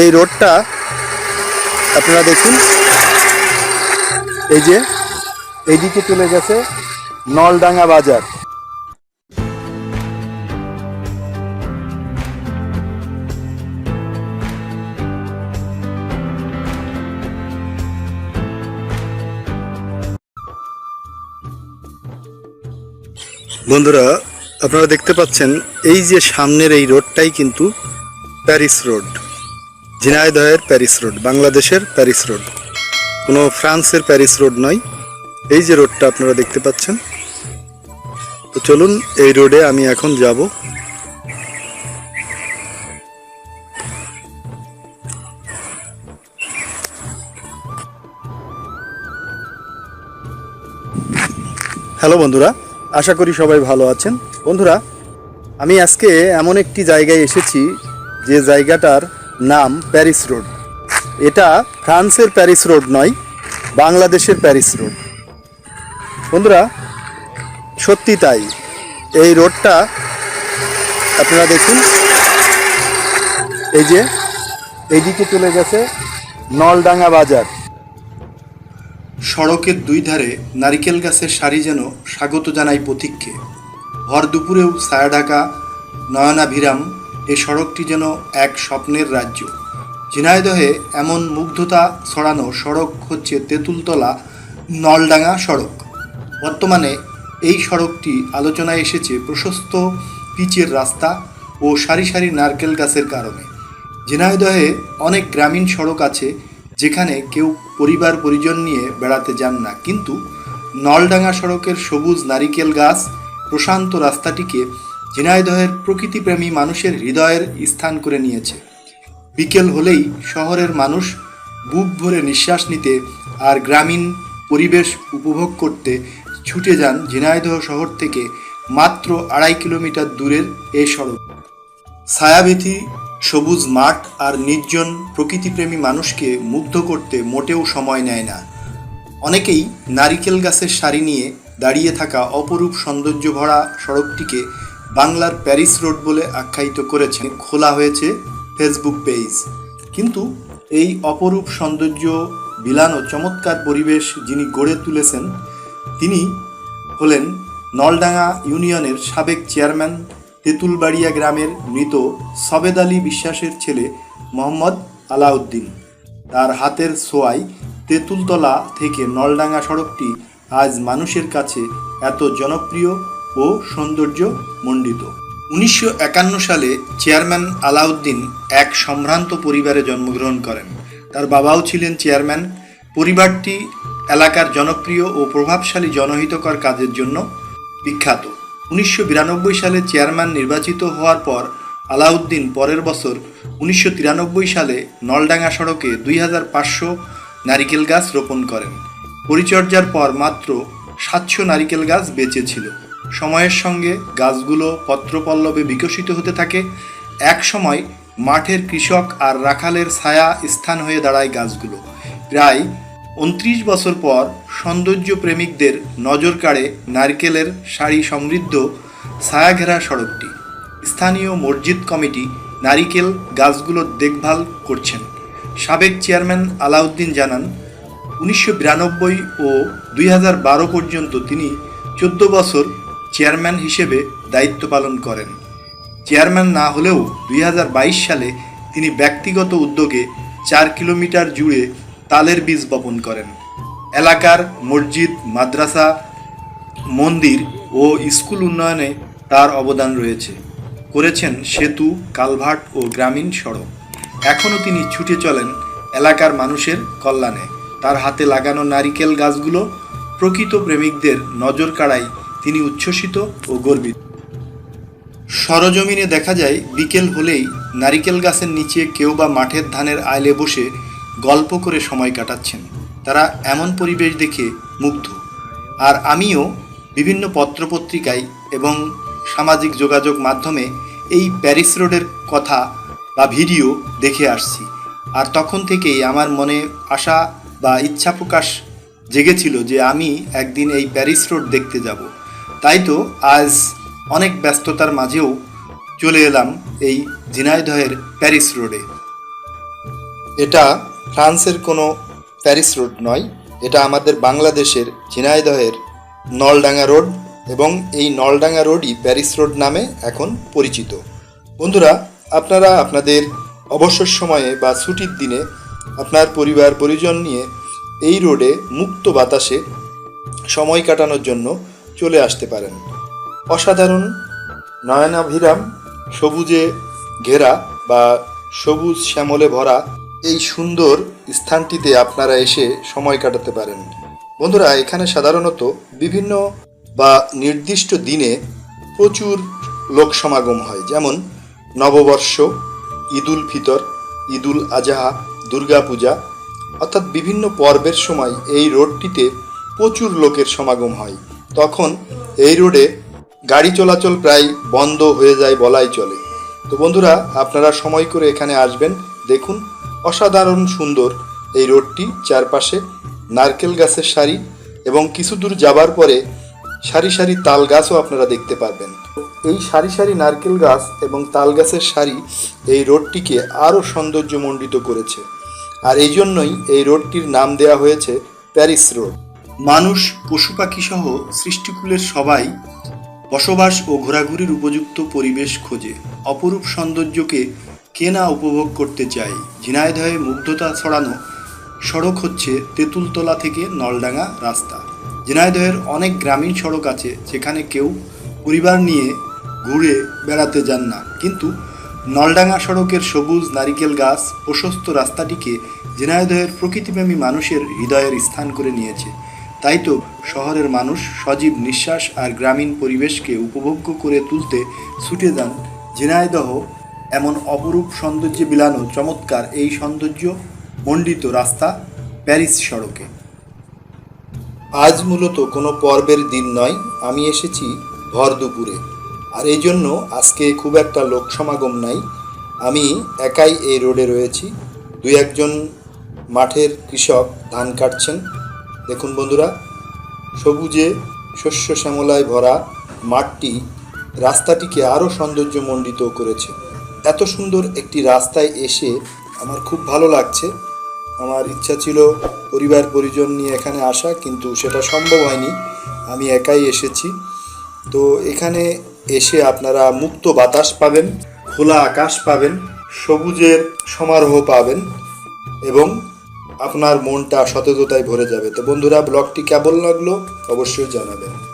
এই রোডটা আপনারা দেখুন। এই যে এইদিকে চলে গেছে নলডাঙ্গা বাজার। বন্ধুরা, আপনারা দেখতে পাচ্ছেন, এই যে সামনের এই রোডটাই কিন্তু প্যারিস রোড। ঝিনাইদহের প্যারিস রোড, বাংলাদেশের প্যারিস রোড। কোনো ফ্রান্সের প্যারিস রোড নয়। এই যে রোডটা আপনারা দেখতে পাচ্ছেন। তো চলুন এই রোডে আমি এখন যাব। হ্যালো বন্ধুরা, আশা করি সবাই ভালো আছেন। বন্ধুরা, আমি আজকে এমন একটি জায়গায় এসেছি যে জায়গাটার নাম প্যারিস রোড। এটা ফ্রান্সের প্যারিস রোড নয়, বাংলাদেশের প্যারিস রোড। বন্ধুরা, সত্যি তাই, এই রোডটা আপনারা দেখুন। এই যে, এইদিকে চলে গেছে নলডাঙ্গা বাজার। সড়কের দুই ধারে নারিকেল গাছের সারি যেন স্বাগত জানাই পথিককে। ভর দুপুরেও ছায়া ঢাকা নয়নাভিরাম এ সড়কটি যেন এক স্বপ্নের রাজ্য। ঝিনাইদহে এমন মুগ্ধতা ছড়ানো সড়ক হচ্ছে তেঁতুলতলা, নলডাঙ্গা সড়ক। বর্তমানে এই সড়কটি আলোচনায় এসেছে প্রশস্ত পিচের রাস্তা ও সারি সারি নারকেল গাছের কারণে। ঝিনাইদহে অনেক গ্রামীণ সড়ক আছে যেখানে কেউ পরিবার পরিজন নিয়ে বেড়াতে যান না। কিন্তু নলডাঙ্গা সড়কের সবুজ নারিকেল গাছ প্রশান্ত রাস্তাটিকে ঝিনাইদহের প্রকৃতিপ্রেমী মানুষের হৃদয়ের স্থান করে নিয়েছে। বিকেল হলেই শহরের মানুষ বুক ভরে নিঃশ্বাস নিতে আর গ্রামীণ পরিবেশ উপভোগ করতে ছুটে যান ঝিনাইদহ শহর থেকে মাত্র আড়াই কিলোমিটার দূরের এই সড়ক। ছায়াভীথি সবুজ মাঠ আর নির্জন প্রকৃতিপ্রেমী মানুষকে মুগ্ধ করতে মোটেও সময় নেয় না। অনেকেই নারিকেল গাছের সারি নিয়ে দাঁড়িয়ে থাকা অপরূপ সৌন্দর্য ভরা সড়কটিকে বাংলার প্যারিস রোড বলে আখ্যায়িত করেছেন। খোলা হয়েছে ফেসবুক পেজ। কিন্তু এই অপরূপ সৌন্দর্য, বিলান ও চমৎকার পরিবেশ যিনি গড়ে তুলেছেন, তিনি হলেন নলডাঙ্গা ইউনিয়নের সাবেক চেয়ারম্যান তেঁতুলবাড়িয়া গ্রামের মৃত সবেদ আলী বিশ্বাসের ছেলে মোহাম্মদ আলাউদ্দিন। তার হাতের ছোঁয়ায় তেঁতুলতলা থেকে নলডাঙ্গা সড়কটি আজ মানুষের কাছে এত জনপ্রিয় ও সৌন্দর্য মণ্ডিত। উনিশশো একান্ন সালে চেয়ারম্যান আলাউদ্দিন এক সম্ভ্রান্ত পরিবারে জন্মগ্রহণ করেন। তার বাবাও ছিলেন চেয়ারম্যান। পরিবারটি এলাকার জনপ্রিয় ও প্রভাবশালী জনহিতকর কাজের জন্য বিখ্যাত। উনিশশো বিরানব্বই সালে চেয়ারম্যান নির্বাচিত হওয়ার পর আলাউদ্দিন পরের বছর উনিশশো তিরানব্বই সালে নলডাঙ্গা সড়কে দুই হাজার পাঁচশো নারিকেল গাছ রোপণ করেন। পরিচর্যার পর মাত্র সাতশো নারিকেল গাছ বেঁচে ছিল। সময়ের সঙ্গে গাছগুলো পত্রপল্লবে বিকশিত হতে থাকে। এক সময় মাঠের কৃষক আর রাখালের ছায়া স্থান হয়ে দাঁড়ায় গাছগুলো। প্রায় উনত্রিশ বছর পর সৌন্দর্য প্রেমিকদের নজর কাড়ে নারকেলের শাড়ি সমৃদ্ধ ছায়াঘেরা সড়কটি। স্থানীয় মসজিদ কমিটি নারিকেল গাছগুলোর দেখভাল করছেন। সাবেক চেয়ারম্যান আলাউদ্দিন জানান, উনিশশো বিরানব্বই ও দুই পর্যন্ত তিনি চোদ্দ বছর চেয়ারম্যান হিসেবে দায়িত্ব পালন করেন। চেয়ারম্যান না হলেও দুই হাজার বাইশ সালে তিনি ব্যক্তিগত উদ্যোগে চার কিলোমিটার জুড়ে তালের বীজ বপন করেন। এলাকার মসজিদ, মাদ্রাসা, মন্দির ও স্কুল উন্নয়নে তার অবদান রয়েছে। করেছেন সেতু, কালভার্ট ও গ্রামীণ সড়ক। এখনও তিনি ছুটে চলেন এলাকার মানুষের কল্যাণে। তার হাতে লাগানো নারিকেল গাছগুলো প্রকৃত প্রেমিকদের নজর কাড়ায় তিনি উচ্ছ্বসিত ও গর্বিত। সরজমিনে দেখা যায়, বিকেল হলেই নারিকেল গাছের নিচে কেউ বা মাঠের ধানের আইলে বসে গল্প করে সময় কাটাচ্ছেন। তারা এমন পরিবেশ দেখে মুগ্ধ। আর আমিও বিভিন্ন পত্রপত্রিকায় এবং সামাজিক যোগাযোগ মাধ্যমে এই প্যারিস রোডের কথা বা ভিডিও দেখে আসছি। আর তখন থেকেই আমার মনে আশা বা ইচ্ছা প্রকাশ জেগেছিল যে আমি একদিন এই প্যারিস রোড দেখতে যাব। তাই তো আজ অনেক ব্যস্ততার মাঝেও চলে এলাম এই ঝিনাইদহের প্যারিস রোডে। এটা ফ্রান্সের কোনো প্যারিস রোড নয়, এটা আমাদের বাংলাদেশের ঝিনাইদহের নলডাঙ্গা রোড এবং এই নলডাঙ্গা রোডই প্যারিস রোড নামে এখন পরিচিত। বন্ধুরা, আপনারা আপনাদের অবসর সময়ে বা ছুটির দিনে আপনার পরিবার পরিজন নিয়ে এই রোডে মুক্ত বাতাসে সময় কাটানোর জন্য চলে আসতে পারেন। অসাধারণ নয়নাভিরাম সবুজে ঘেরা বা সবুজ শ্যামলে ভরা এই সুন্দর স্থানটিতে আপনারা এসে সময় কাটাতে পারেন। বন্ধুরা, এখানে সাধারণত বিভিন্ন বা নির্দিষ্ট দিনে প্রচুর লোক সমাগম হয়। যেমন নববর্ষ, ঈদুল ফিতর, ঈদুল আজহা, দুর্গাপূজা, অর্থাৎ বিভিন্ন পর্বের সময় এই রোডটিতে প্রচুর লোকের সমাগম হয়। তখন এই রোডে গাড়ি চলাচল প্রায় বন্ধ হয়ে যায় বলাই চলে। তো বন্ধুরা, আপনারা সময় করে এখানে আসবেন। দেখুন, অসাধারণ সুন্দর এই রোডটি চারপাশে নারকেল গাছের সারি এবং কিছু দূর যাবার পরে সারি সারি তাল গাছও আপনারা দেখতে পারবেন। এই সারি সারি নারকেল গাছ এবং তাল গাছের সারি এই রোডটিকে আরও সৌন্দর্যমণ্ডিত করেছে। আর এই জন্যই এই রোডটির নাম দেওয়া হয়েছে প্যারিস রোড। মানুষ, পশু পাখি সহ সৃষ্টিকুলের সবাই বসবাস ও ঘোরাঘুরির উপযুক্ত পরিবেশ খোঁজে। অপরূপ সৌন্দর্যকে কে না উপভোগ করতে চায়? ঝিনাইদহে মুগ্ধতা ছড়ানো সড়ক হচ্ছে তেঁতুলতলা থেকে নলডাঙ্গা রাস্তা। ঝিনাইদহের অনেক গ্রামীণ সড়ক আছে যেখানে কেউ পরিবার নিয়ে ঘুরে বেড়াতে যান না। কিন্তু নলডাঙ্গা সড়কের সবুজ নারিকেল গাছ প্রশস্ত রাস্তাটিকে ঝিনাইদহের প্রকৃতিপ্রেমী মানুষের হৃদয়ের স্থান করে নিয়েছে। তাই তো শহরের মানুষ সজীব নিঃশ্বাস আর গ্রামীণ পরিবেশকে উপভোগ্য করে তুলতে ছুটে যান ঝিনাইদহ। এমন অপরূপ সৌন্দর্যে বিলানো চমৎকার এই সৌন্দর্য মণ্ডিত রাস্তা প্যারিস সড়কে। আজ মূলত কোনো পর্বের দিন নয়, আমি এসেছি ভর দুপুরে। আর এই জন্য আজকে খুব একটা লোক সমাগম নাই। আমি একাই এই রোডে রয়েছি। দু একজন মাঠের কৃষক ধান কাটছেন। দেখুন বন্ধুরা, সবুজে শস্য শ্যামলায় ভরা মাঠটি রাস্তাটিকে আরও সৌন্দর্যমণ্ডিত করেছে। এত সুন্দর একটি রাস্তায় এসে আমার খুব ভালো লাগছে। আমার ইচ্ছা ছিল পরিবার পরিজন নিয়ে এখানে আসা, কিন্তু সেটা সম্ভব হয়নি। আমি একাই এসেছি। তো এখানে এসে আপনারা মুক্ত বাতাস পাবেন, খোলা আকাশ পাবেন, সবুজের সমারোহ পাবেন এবং আপনার মনটা সতেজতায় ভরে যাবে। তো বন্ধুরা ব্লগটি কেমন লাগল? অবশ্যই জানাবেন।